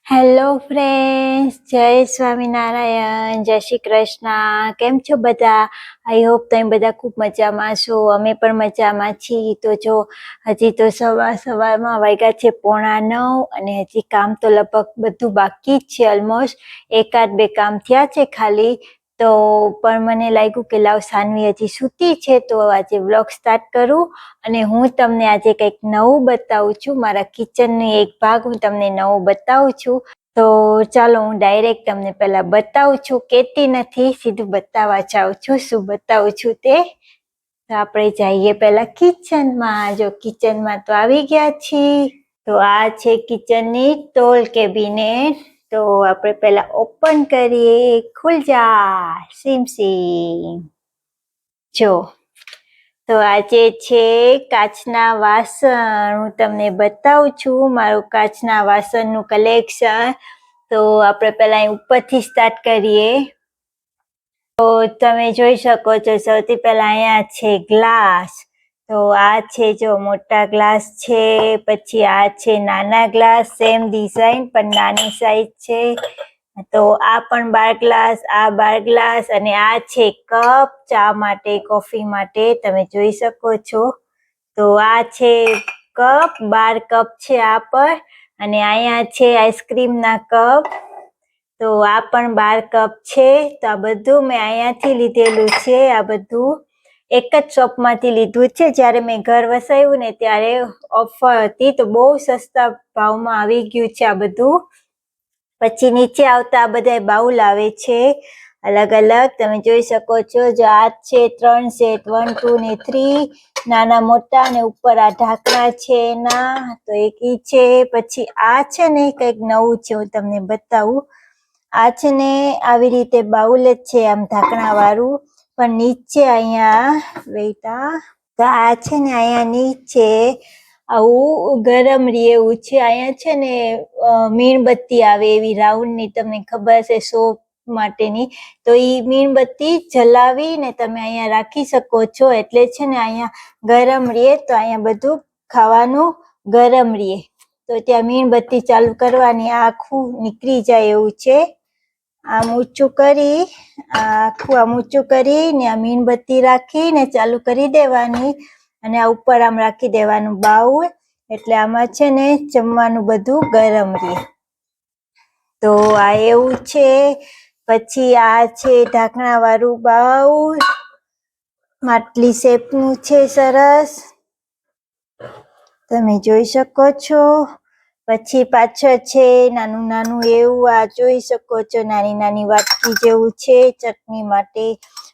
Hello friends જય સ્વામિનારાયણ, જય શ્રી કૃષ્ણ. કેમ છો બધા? આઈ હોપ તમે બધા ખૂબ મજામાં છો. અમે પણ મજામાં છીએ. તો જો હજી તો સવાર સવારમાં વાગ્યા છે પોણા નવ અને હજી કામ તો લગભગ બધું બાકી જ છે ઓલમોસ્ટ એકાદ બે કામ થયા છે ખાલી. તો પણ મને લાગ્યું કે લાવ સાનવી હજી સૂતી છે, તો આજે વ્લોગ સ્ટાર્ટ કરું અને હું તમને આજે કંઈક નવું બતાવું છું. મારા કિચનનો એક ભાગ હું તમને નવું બતાવું છું. તો ચાલો હું ડાયરેક્ટ તમને પહેલાં બતાવું છું. કેતી નથી, સીધું બતાવવા જાઉં છું. શું બતાવું છું તે? તો આપણે જઈએ પહેલાં કિચનમાં જો કિચનમાં તો આવી ગયા છીએ. તો આ છે કિચનની ટોલ કેબિનેટ તો આપણે પહેલા ઓપન કરીએ. ખુલ જા, સીમ સીમ. જો, તો આજે છે કાચના વાસણ. હું તમને બતાવું છું મારું કાચના વાસણનું કલેક્શન તો આપણે પહેલા ઉપરથી સ્ટાર્ટ કરીએ. તો તમે જોઈ શકો છો, સૌથી પહેલા અહીંયા છે ગ્લાસ તો આ છે જો મોટા ગ્લાસ છે, પછી આ છે નાના ગ્લાસ સેમ ડિઝાઇન પણ નાની સાઈઝ છે. તો આ પણ બાર ગ્લાસ, આ બાર ગ્લાસ, અને આ છે કપ ચા માટે, કોફી માટે, તમે જોઈ શકો છો. તો આ છે કપ, બાર કપ છે આ પર, અને અહીંયા છે આઈસ્ક્રીમના કપ. તો આ પણ બાર કપ છે. તો આ બધું મેં અહીંયાથી લીધેલું છે, આ બધું. એક જ શોપમાંથી લીધું છે. જ્યારે મેં ઘર વસાવ્યું ને ત્યારે ઓફર હતી, તો બહુ સસ્તા ભાવમાં આવી ગયું છે આ બધું. પછી નીચે આવતા આ બધા બાઉલ આવે છે, અલગ અલગ. તમે જોઈ શકો છો, જો આ છે, ત્રણ સેટ, વન, ટુ ને થ્રી. નાના મોટા ને ઉપર આ ઢાંકણા છે એના, તો એક ઈ છે. પછી આ છે ને કંઈક નવું છે, હું તમને બતાવું. આ છે ને આવી રીતે બાઉલ જ છે આમ ઢાંકણા વાળું. પણ નીચે અહીંયા, વેટા, તો આ છે ને અહીંયા નીચે આવું ગરમ રહે એવું છે. અહીંયા છે ને મીણબત્તી આવે એવી રાઉન્ડની તમને ખબર હશે સોપ માટેની. તો એ મીણબત્તી જલાવી ને તમે અહીંયા રાખી શકો છો. એટલે છે ને અહીંયા ગરમ રહે તો અહીંયા બધું ખાવાનું ગરમ રહે. તો ત્યાં મીણબત્તી ચાલુ કરવાની આખું નીકળી જાય એવું છે. આમ ઊંચું કરી આખું આમ ઊંચું કરી ને આ મીણબત્તી રાખી ને ચાલુ કરી દેવાની અને આ ઉપર આમ રાખી દેવાનું બાઉલ. એટલે આમાં છે ને જમવાનું બધું ગરમ રહે. તો આ એવું છે, પછી આ છે ઢાંકણા વાળું બાઉલ. માટલી શેપનું છે સરસ. તમે જોઈ શકો છો. પછી પાછળ છે નાનું નાનું એવું, આ જોઈ શકો છો, નાની નાની વાટકી જેવું છે ચટણી માટે.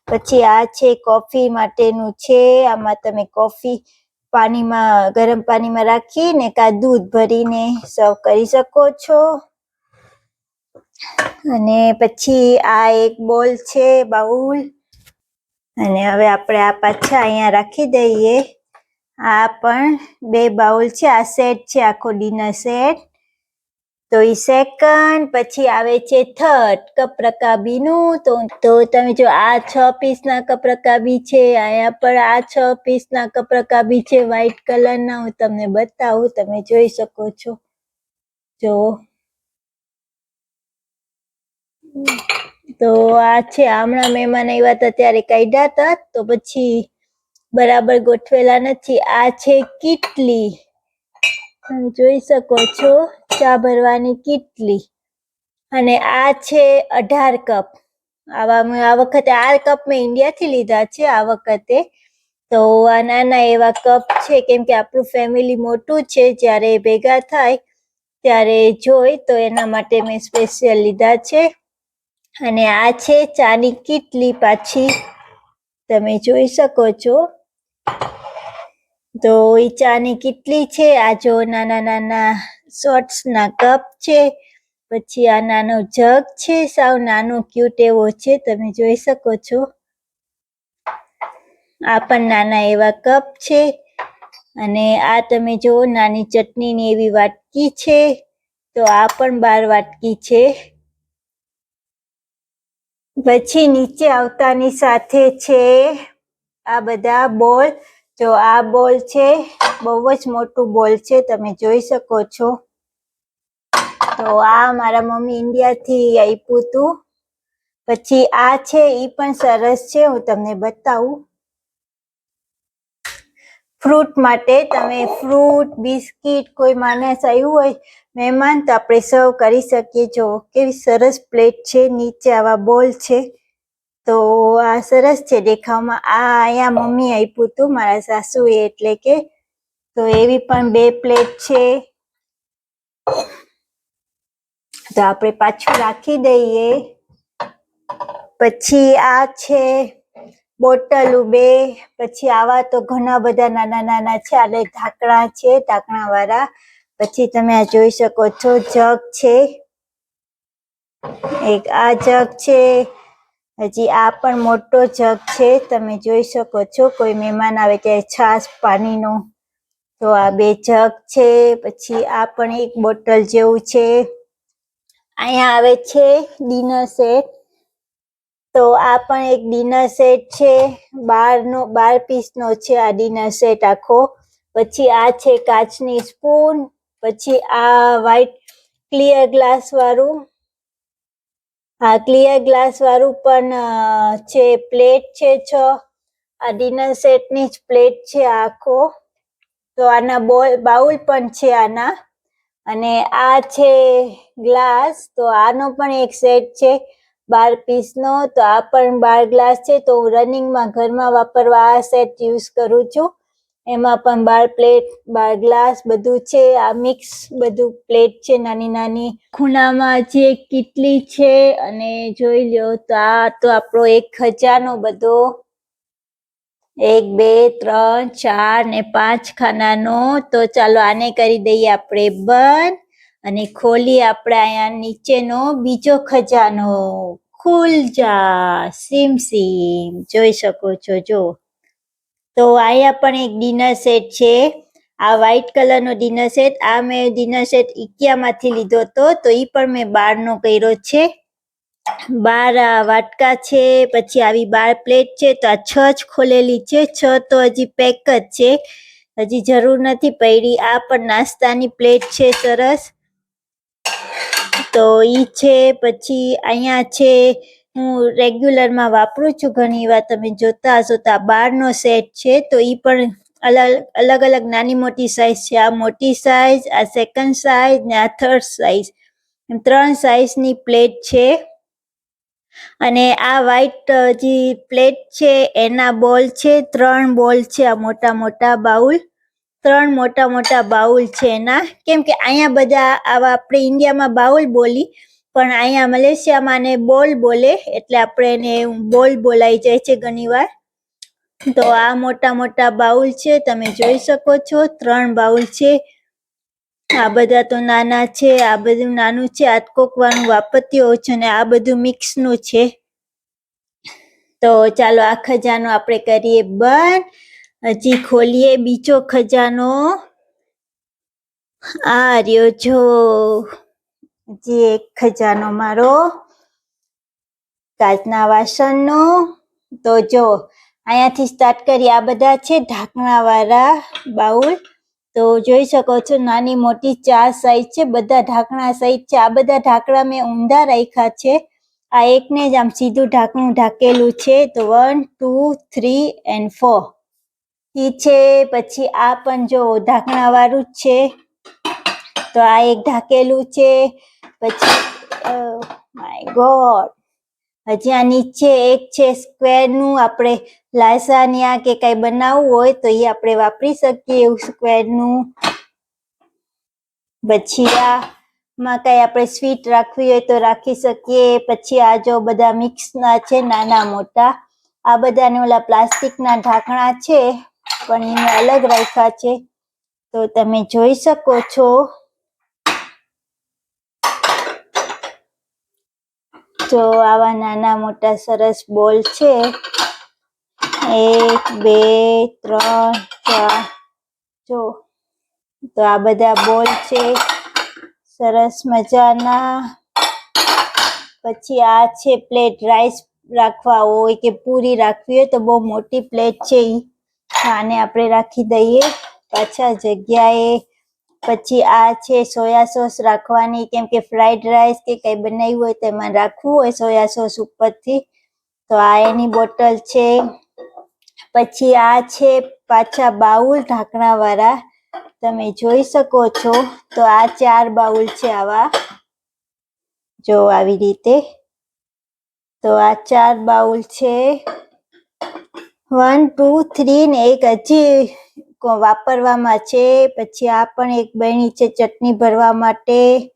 પછી આ છે કોફી માટેનું છે, આમાં તમે કોફી પાણીમાં, ગરમ પાણીમાં રાખીને કા દૂધ ભરીને સર્વ કરી શકો છો. અને પછી આ એક બોલ છે બાઉલ. અને હવે આપણે આ પાછા અહીંયા રાખી દઈએ. આ પણ બે બાઉલ છે, આ સેટ છે, આખો ડિનર સેટ. તો એ સેકન્ડ પછી આવે છે થર્ડ કપ રકાબીનું તો તો તમે જો આ છ પીસના કપ રકાબી છે, અહીંયા પણ આ છ પીસના કપ રકાબી છે વ્હાઈટ કલરના હું તમને બતાવું, તમે જોઈ શકો છો. જો. તો આ છે, હમણાં મહેમાન આવ્યા હતા ત્યારે કાઢ્યા હતા, તો પછી બરાબર ગોઠવેલા નથી. આ છે કીટલી. તમે જોઈ શકો છો, ચા ભરવાની કીટલી. અને આ છે અઢાર કપ. આવા આ વખતે આ કપ મેં ઇન્ડિયાથી લીધા છે, આ વખતે. તો આ નાના એવા કપ છે, કેમ કે આપણું ફેમિલી મોટું છે, જ્યારે ભેગા થાય, ત્યારે જોઈ, તો એના માટે મેં સ્પેશિયલ લીધા છે. અને આ છે ચાની કીટલી પાછી. તમે જોઈ શકો છો. તો એ ચાની કેટલી છે? આ જો નાના નાના શોર્ટ્સ ના કપ છે. પછી આ નાનો જગ છે. સાવ નાનો ક્યુટ એવો છે. તમે જોઈ શકો છો. આ પણ નાના એવા કપ છે. અને આ તમે જો નાની ચટણીની એવી વાટકી છે. તો આ પણ બાર વાટકી છે. પછી નીચે આવતાની સાથે છે આ બધા બોલ. જો આ બોલ છે, બહુ જ મોટું બોલ છે, તમે જોઈ શકો છો. તો આ મારા મમ્મી ઇન્ડિયાથી આપ્યું હતું પછી આ છે એ પણ સરસ છે, હું તમને બતાવું. ફ્રૂટ માટે તમે ફ્રૂટ, બિસ્કિટ, કોઈ માણસ આવ્યું હોય, મહેમાન, તો આપણે સર્વ કરી શકીએ. જો, કેવી સરસ પ્લેટ છે, નીચે આવા બોલ છે. તો આ સરસ છે દેખાવમાં. આ અહીંયા મમ્મી આપ્યું હતું, મારા સાસુએ, એટલે કે તો એવી પણ બે પ્લેટ છે. તો આપણે પાછું રાખી દઈએ. પછી આ છે બોટલ બે પછી આવા તો ઘણા બધા નાના નાના છે એટલે ઢાંકણા છે ઢાંકણા વાળા પછી તમે આ જોઈ શકો છો, જગ છે. એક આ જગ છે હજી આ પણ મોટો જગ છે, તમે જોઈ શકો છો, કોઈ મહેમાન આવે ત્યારે છાશ પાણીનો. તો આ બે જગ છે, પછી આ પણ એક બોટલ જેવું છે. અહીંયા આવે છે ડિનર સેટ. તો આ પણ એક ડિનર સેટ છે, બારનો, બાર પીસનો છે આ ડિનર સેટ આખો. પછી આ છે કાચની સ્પૂન, પછી આ વ્હાઈટ ક્લિયર ગ્લાસ વાળું. આ ક્લિયર ગ્લાસ વાળું પણ છે પ્લેટ છે છ. આ ડિનર સેટની જ પ્લેટ છે આખો. તો આના બોલ, બાઉલ પણ છે આના. અને આ છે ગ્લાસ તો આનો પણ એક સેટ છે બાર પીસનો તો આ પણ બાર ગ્લાસ છે. તો હું રનિંગમાં ઘરમાં વાપરવા આ સેટ યુઝ કરું છું. એમાં પણ બાર પ્લેટ, બાર ગ્લાસ બધું છે. આ મિક્સ બધું પ્લેટ છે નાની નાની. ખૂણામાં જે કીટલી છે અને જોઈ લ્યો તો આ તો આપણો એક ખજાનો બધો. એક, બે, ત્રણ, ચાર ને પાંચ ખાનાનો. તો ચાલો આને કરી દઈએ આપણે બંધ અને ખોલી આપણે અહીંયા નીચેનો બીજો ખજાનો. ખુલ જા, સીમ સીમ. જોઈ શકો છો, જો. તો અહીંયા પણ એક ડિનર સેટ છે. આ વ્હાઈટ કલરનો ડિનર સેટ આ મેં ડિનર સેટ ઇકિયામાંથી લીધો હતો, તો એ પણ મેં બારનો કર્યો છે. બાર વાટકા છે, પછી આવી બાર પ્લેટ છે, તો આ છ જ ખોલેલી છે. છ તો હજી પેક જ છે. હજી જરૂર નથી પડી. આ પણ નાસ્તાની પ્લેટ છે સરસ. તો ઈ છે, પછી અહીંયા છે હું રેગ્યુલરમાં વાપરું છું ઘણી વાર, તમે જોતા હશો તો આ બારનો સેટ છે, તો એ પણ અલગ અલગ અલગ નાની મોટી સાઇઝ છે. આ મોટી સાઇઝ આ સેકન્ડ સાઈઝ ને આ થર્ડ સાઇઝ એમ ત્રણ સાઇઝની પ્લેટ છે. અને આ વ્હાઈટ જે પ્લેટ છે, એના બોલ છે, ત્રણ બોલ છે, આ મોટા મોટા બાઉલ. ત્રણ મોટા મોટા બાઉલ છે એના. કેમ કે અહીંયા બધા આવા આપણે ઇન્ડિયામાં બાઉલ બોલી પણ અહીંયા મલેશિયામાં ને બોલ બોલે, એટલે આપણે એને બોલ બોલાઈ જાય છે ઘણીવાર. તો આ મોટા મોટા બાઉલ છે, તમે જોઈ શકો છો, ત્રણ બાઉલ છે. આ બધા તો નાના છે, આ બધું નાનું છે, આ કોકવાનું વાપરતી છે અને આ બધું મિક્સનું છે. તો ચાલો આ ખજાનો આપણે કરીએ બંધ. હજી ખોલીએ બીજો ખજાનો. આ રહ્યો જો. હજી એક ખજાનો મારો, કાચના વાસણનો, તો જો, અહીંયાથી સ્ટાર્ટ કરીએ. આ બધા છે ઢાંકણાવાળા બાઉલ. તો જોઈ શકો છો, નાની મોટી ચાર સાઈઝ છે, બધા ઢાંકણા સાઈઝ છે. આ બધા ઢાંકણા મેં ઊંધા રાખ્યા છે. આ એકને જ આમ સીધું ઢાંકણું ઢાંકેલું છે. તો one two three and four ઈ છે, પછી આ પણ જો ઢાંકણાવાળું જ છે. તો આ એક ઢાંકેલું છે. પછી માય ગોડ હજી આ નીચે એક છે સ્ક્વેરનું આપણે લાસાનિયા કે કઈ બનાવવું હોય તો એ આપણે વાપરી શકીએ એવું સ્ક્વેરનું પછી આ માં કઈ આપણે સ્વીટ રાખવી હોય તો રાખી શકીએ. પછી આ જો બધા મિક્સ ના છે, નાના મોટા. આ બધાને ઓલા પ્લાસ્ટિક ના ઢાંકણા છે, પણ એને અલગ રાખ્યા છે. તો તમે જોઈ શકો છો. તો આવા નાના મોટા સરસ બોલ છે. એક, બે, ત્રણ, ચાર. જો, તો આ બધા બોલ છે. સરસ મજાના. પછી આ છે પ્લેટ રાઈસ રાખવા હોય કે પૂરી રાખવી હોય તો બહુ મોટી પ્લેટ છે એ આને આપણે રાખી દઈએ. પાછા જગ્યાએ પછી આ છે સોયા સોસ રાખવાની, કેમ કે ફ્રાઈડ રાઈસ કે કંઈ બનાવ્યું હોય તો એમાં રાખવું હોય સોયા સોસ ઉપરથી. તો આ એની બોટલ છે. પછી આ છે પાછા બાઉલ ઢાંકણા વાળા તમે જોઈ શકો છો. તો આ ચાર બાઉલ છે આવા. જો આવી રીતે. તો આ ચાર બાઉલ છે. વન ટુ થ્રી ને એક હજી વાપરવામાં છે, પછી આ પણ એક બહેણી છે ચટણી ભરવા માટે.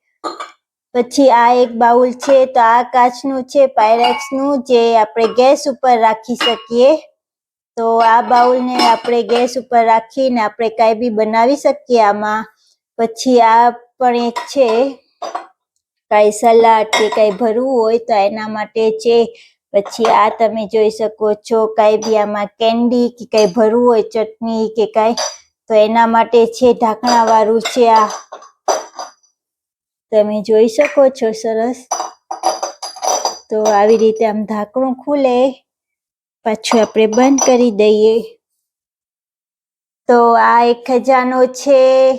પછી આ એક બાઉલ છે, તો આ કાચનું છે, પાયરેક્સનું, જે આપણે ગેસ ઉપર રાખી શકીએ. તો આ બાઉલને આપણે ગેસ ઉપર રાખીને આપણે કાંઈ બી બનાવી શકીએ આમાં. પછી આ પણ એક છે, કાંઈ સલાડ કે કાંઈ ભરવું હોય તો એના માટે છે પછી આ તમે જોઈ શકો છો કાંઈ બી આમાં કેન્ડી કે કાંઈ ભરવું હોય, ચટણી કે કાંઈ, તો એના માટે છે ઢાંકણા વાળું છે આ. તમે જોઈ શકો છો સરસ. તો આવી રીતે આમ ઢાંકણું ખુલે, પાછું આપણે બંધ કરી દઈએ. તો આ એક ખજાનો છે.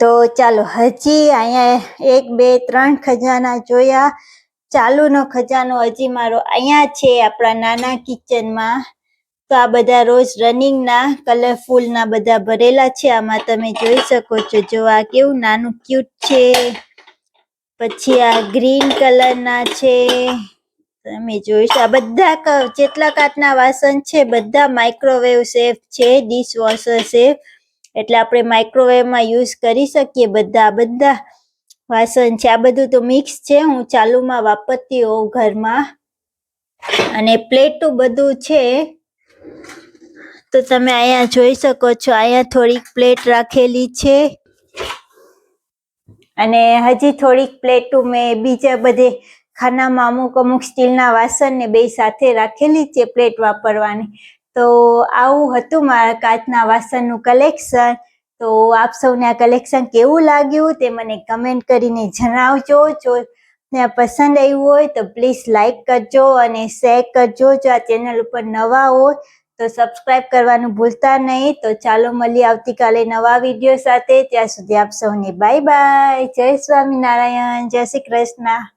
તો ચાલો હજી અહીંયા એક, બે, ત્રણ ખજાના જોયા. ચાલુનો ખજાનો હજી મારો અહીંયા છે આપણા નાના કિચનમાં. તો આ બધા રોજ રનિંગના, કલરફુલના બધા ભરેલા છે. આમાં તમે જોઈ શકો છો, જો આ કેવું નાનું ક્યુટ છે. પછી આ ગ્રીન કલરના છે. તમે જોઈશ આ બધા જેટલા કાચના વાસણ છે, બધા માઇક્રોવેવ સેફ છે ડિશવોશર સેફ એટલે આપણે માઇક્રોવેવમાં યુઝ કરી શકીએ બધા બધા વાસણ છે. આ બધું તો મિક્સ છે. હું ચાલુમાં વાપરતી હોઉં ઘરમાં. અને પ્લેટું બધું છે. તો તમે અહીંયા જોઈ શકો છો. અહીંયા થોડીક પ્લેટ રાખેલી છે. અને હજી થોડીક પ્લેટું મેં બીજા બધે ખાનામાં અમુક અમુક સ્ટીલના વાસણ ને બે સાથે રાખેલી છે પ્લેટ વાપરવાની. તો આવું હતું મારા કાચના વાસણનું કલેક્શન તો આપ સૌને આ કલેક્શન કેવું લાગ્યું તે મને કમેન્ટ કરીને જણાવજો. જો ને પસંદ આવ્યું હોય તો પ્લીઝ લાઈક કરજો અને શેર કરજો. જો આ ચેનલ ઉપર નવા હોય તો સબસ્ક્રાઇબ કરવાનું ભૂલતા નહીં. તો ચાલો મળીએ આવતીકાલે નવા વીડિયો સાથે. ત્યાં સુધી આપ સૌને બાય બાય જય સ્વામિનારાયણ. જય શ્રી કૃષ્ણ.